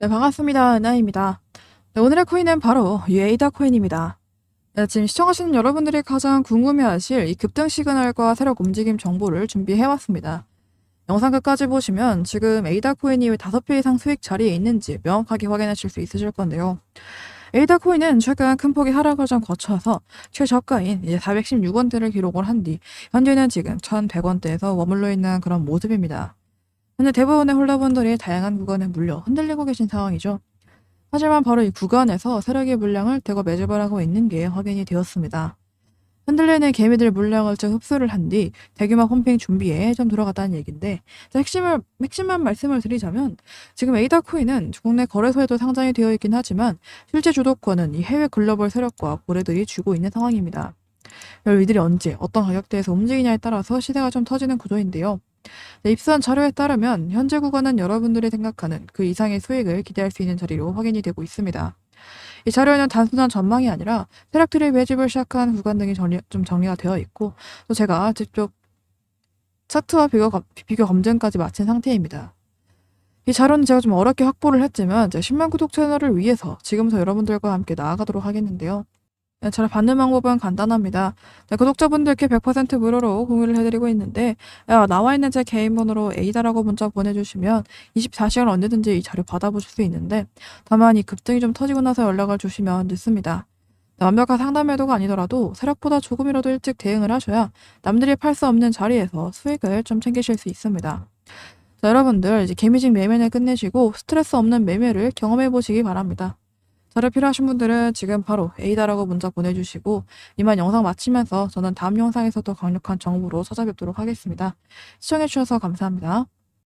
네, 반갑습니다. 은하입니다. 네, 오늘의 코인은 바로 유에이다 코인입니다. 네, 지금 시청하시는 여러분들이 가장 궁금해하실 이 급등 시그널과 세력 움직임 정보를 준비해왔습니다. 영상 끝까지 보시면 지금 에이다 코인이 왜 5배 이상 수익 자리에 있는지 명확하게 확인하실 수 있으실 건데요. 에이다 코인은 최근 큰 폭의 하락을 좀 거쳐서 최저가인 이제 416원대를 기록을 한 뒤 현재는 지금 1100원대에서 머물러 있는 그런 모습입니다. 현재 대부분의 홀더분들이 다양한 구간에 물려 흔들리고 계신 상황이죠. 하지만 바로 이 구간에서 세력의 물량을 대거 매집을 있는 게 확인이 되었습니다. 흔들리는 개미들 물량을 좀 흡수를 한 뒤 대규모 홈핑 준비에 좀 들어갔다는 얘기인데 자, 핵심을 핵심만 말씀을 드리자면 지금 에이다 코인은 국내 거래소에도 상장이 되어 있긴 하지만 실제 주도권은 이 해외 글로벌 세력과 고래들이 쥐고 있는 상황입니다. 이들이 언제 어떤 가격대에서 움직이냐에 따라서 시세가 좀 터지는 구조인데요. 네, 입수한 자료에 따르면 현재 구간은 여러분들이 생각하는 그 이상의 수익을 기대할 수 있는 자리로 확인이 되고 있습니다. 이 자료에는 단순한 전망이 아니라 세력들이 매집을 시작한 구간 등이 정리, 좀 정리가 되어 있고 또 제가 직접 차트와 비교, 검- 비교 검증까지 마친 상태입니다. 이 자료는 제가 좀 어렵게 확보를 했지만 제 10만 구독 채널을 위해서 지금부터 여러분들과 함께 나아가도록 하겠는데요. 네, 저를 받는 방법은 간단합니다. 네, 구독자분들께 100% 무료로 공유를 해드리고 있는데 야, 나와 있는 제 개인 번호로 에이다라고 문자 보내주시면 24시간 언제든지 이 자료 받아보실 수 있는데 다만 이 급등이 좀 터지고 나서 연락을 주시면 늦습니다. 네, 완벽한 상담 매도가 아니더라도 세력보다 조금이라도 일찍 대응을 하셔야 남들이 팔 수 없는 자리에서 수익을 좀 챙기실 수 있습니다. 자, 여러분들 이제 개미직 매매는 끝내시고 스트레스 없는 매매를 경험해 보시기 바랍니다. 자료 필요하신 분들은 지금 바로 에이다라고 문자 보내주시고 이만 영상 마치면서 저는 다음 영상에서 더 강력한 정보로 찾아뵙도록 하겠습니다. 시청해주셔서 감사합니다.